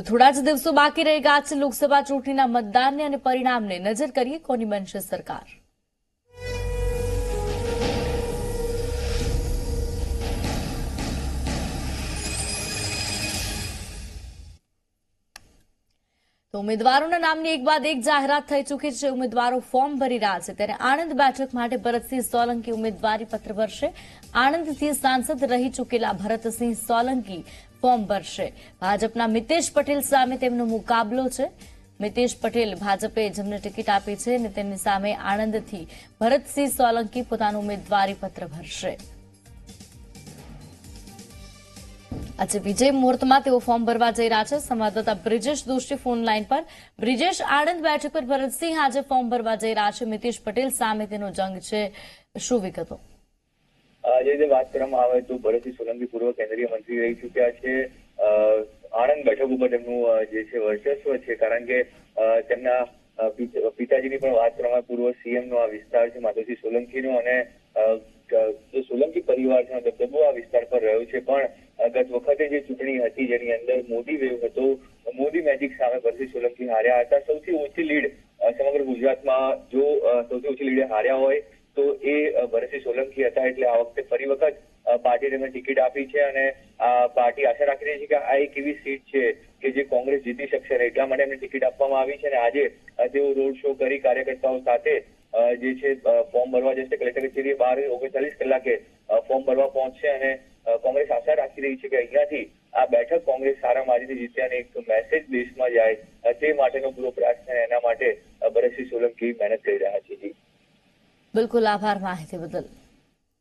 તો થોડા જ દિવસો બાકી રહી ગયા છે લોકસભા ચૂંટણીના મતદાનને અને પરિણામને નજર કરીએ કોની બનશે સરકાર. તો ઉમેદવારોના નામની એક બાદ એક જાહેરાત થઈ ચૂકી છે. ઉમેદવારો ફોર્મ ભરી રહ્યા છે. ત્યારે આણંદ બેઠક માટે ભરતસિંહ સોલંકી ઉમેદવારી પત્ર ભરશે. આણંદથી સાંસદ રહી ચૂકેલા ભરતસિંહ સોલંકી ફોર્મ ભરશે. ભાજપના મિતેશ પટેલ સામે તેમનો મુકાબલો છે. મિતેશ પટેલ ભાજપે જેમને ટિકિટ આપી છે અને તેમની સામે આણંદથી ભરતસિંહ સોલંકી પોતાનું ઉમેદવારી પત્ર ભરશે. આજે વિજય મુહૂર્તમાં તેઓ ફોર્મ ભરવા જઈ રહ્યા છે. સંવાદદાતા બ્રિજેશ દોશી ફોન લાઈન પર. બ્રિજેશ, આણંદ બેઠક પર ભરતસિંહ આજે ફોર્મ ભરવા જઈ રહ્યા છે. મિતેશ પટેલ સામે તેનો જંગ છે. શું વિગતો? જે વાત કરવામાં આવે તો ભરતસિંહ સોલંકી પૂર્વ કેન્દ્રીય મંત્રી રહી ચૂક્યા છે. આણંદ બેઠક ઉપર તેમનું જે છે વર્ચસ્વ છે. કારણ કે તેમના પિતાજીની પણ વાત કરવામાં પૂર્વ સીએમ નો આ વિસ્તાર છે માધવસિંહ સોલંકીનો. અને સોલંકી પરિવાર છે દબદબો આ વિસ્તાર પર રહ્યો છે. પણ ગત વખતે જે ચૂંટણી હતી જેની અંદર મોદી વેવ હતો મોદી મેજિક સામે ભરતસિંહ સોલંકી હાર્યા હતા. સૌથી ઓછી લીડ સમગ્ર ગુજરાતમાં જો સૌથી ઓછી લીડે હાર્યા હોય તો એ ભરતસિંહ સોલંકી હતા. એટલે આ વખતે ફરી વખત અ, પાર્ટીએ તેમને ટિકિટ આપી છે અને આ પાર્ટી આશા રાખી રહી છે કે આ એક એવી સીટ છે કે જે કોંગ્રેસ જીતી શકશે અને એટલા માટે એમને ટિકિટ આપવામાં આવી છે. અને આજે તેઓ રોડ શો કરી કાર્યકર્તાઓ સાથે જે છે ફોર્મ ભરવા જશે. કલેક્ટર કચેરીએ બાર ઓગણચાલીસ કલાકે ફોર્મ ભરવા પહોંચશે અને કોંગ્રેસ આશા રાખી રહી છે કે અહીંયાથી આ બેઠક કોંગ્રેસ સારા માર્જીનથી જીતે અને એક મેસેજ દેશમાં જાય તે માટેનો પૂરો પ્રયાસ છે એના માટે ભરતસિંહ સોલંકી મહેનત કરી રહ્યા છે. બિલકુલ આભાર માહિતી બદલ.